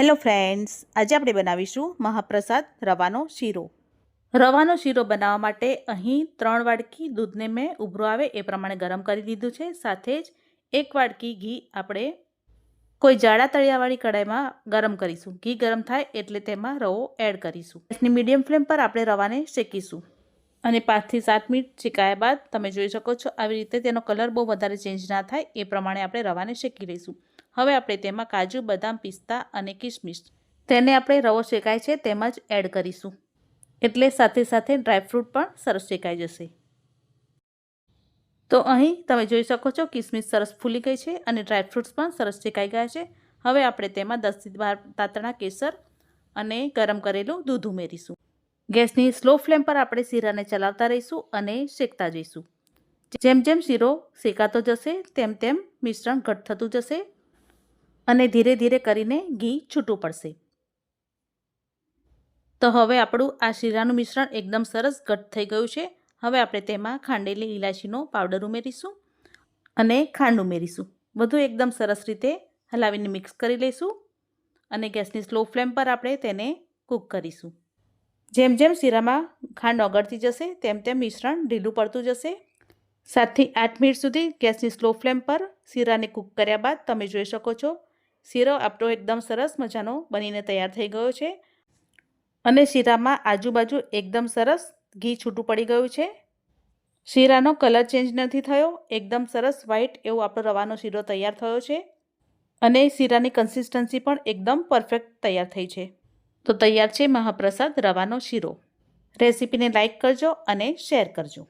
Hello friends, આજે આપણે બનાવીશું મહાપ્રસાદ રવાનો શીરો. રવાનો શીરો બનાવવા માટે અહીં ત્રણ વાડકી દૂધને મેં ઉભરો આવે એ પ્રમાણે ગરમ કરી દીધું છે. સાથે જ એક વાડકી ઘી આપણે કોઈ જાડા તળિયાવાળી કઢાઈમાં ગરમ કરીશું. ઘી ગરમ થાય એટલે તેમાં રવો એડ કરીશું. ગેસની મીડિયમ ફ્લેમ પર આપણે રવાને શેકીશું. અને પાંચથી સાત મિનિટ શેકાયા બાદ તમે જોઈ શકો છો, આવી રીતે તેનો કલર બહુ વધારે ચેન્જ ના થાય એ પ્રમાણે આપણે રવાને શેકી લઈશું. હવે આપણે તેમાં કાજુ, બદામ, પિસ્તા અને કિશમિશ તેને આપણે રવો શેકાય છે, તેમ જ એડ કરીશું. એટલે સાથે સાથે ડ્રાયફ્રૂટ પણ સરસ શેકાઈ જશે. તો અહીં તમે જોઈ શકો છો, કિસમિસ સરસ ફૂલી ગઈ છે અને ડ્રાયફ્રૂટ્સ પણ સરસ શેકાઈ ગયા છે. હવે આપણે તેમાં દસથી બાર તાતણા કેસર અને ગરમ કરેલું દૂધ ઉમેરીશું. ગેસની સ્લો ફ્લેમ પર આપણે શીરાને ચલાવતા રહીશું અને શેકતા જઈશું. જેમ જેમ શીરો શેકાતો જશે, તેમ તેમ મિશ્રણ ઘટ થતું જશે. અને ધીરે ધીરે કરીને ઘી છૂટું પડશે. તો હવે આપણું આ શીરાનું મિશ્રણ એકદમ સરસ ઘટ થઈ ગયું છે. હવે આપણે તેમાં ખાંડેલી ઇલાયચીનો પાવડર ઉમેરીશું અને ખાંડ ઉમેરીશું. બધું એકદમ સરસ રીતે હલાવીને મિક્સ કરી લઈશું અને ગેસની સ્લો ફ્લેમ પર આપણે તેને કૂક કરીશું. જેમ જેમ શીરામાં ખાંડ ઓગળતી જશે, તેમ તેમ મિશ્રણ ઢીલું પડતું જશે. સાતથી આઠ મિનિટ સુધી ગેસની સ્લો ફ્લેમ પર શીરાને કૂક કર્યા બાદ તમે જોઈ શકો છો શીરો આપણો એકદમ સરસ મજાનો બનીને તૈયાર થઈ ગયો છે. અને શીરામાં આજુબાજુ એકદમ સરસ ઘી છૂટું પડી ગયું છે. શીરાનો કલર ચેન્જ નથી થયો, એકદમ સરસ વ્હાઇટ એવો આપણો રવાનો શીરો તૈયાર થયો છે. અને શીરાની કન્સિસ્ટન્સી પણ એકદમ પરફેક્ટ તૈયાર થઈ છે. તો તૈયાર છે મહાપ્રસાદ રવાનો શીરો. રેસીપીને લાઇક કરજો અને શેર કરજો.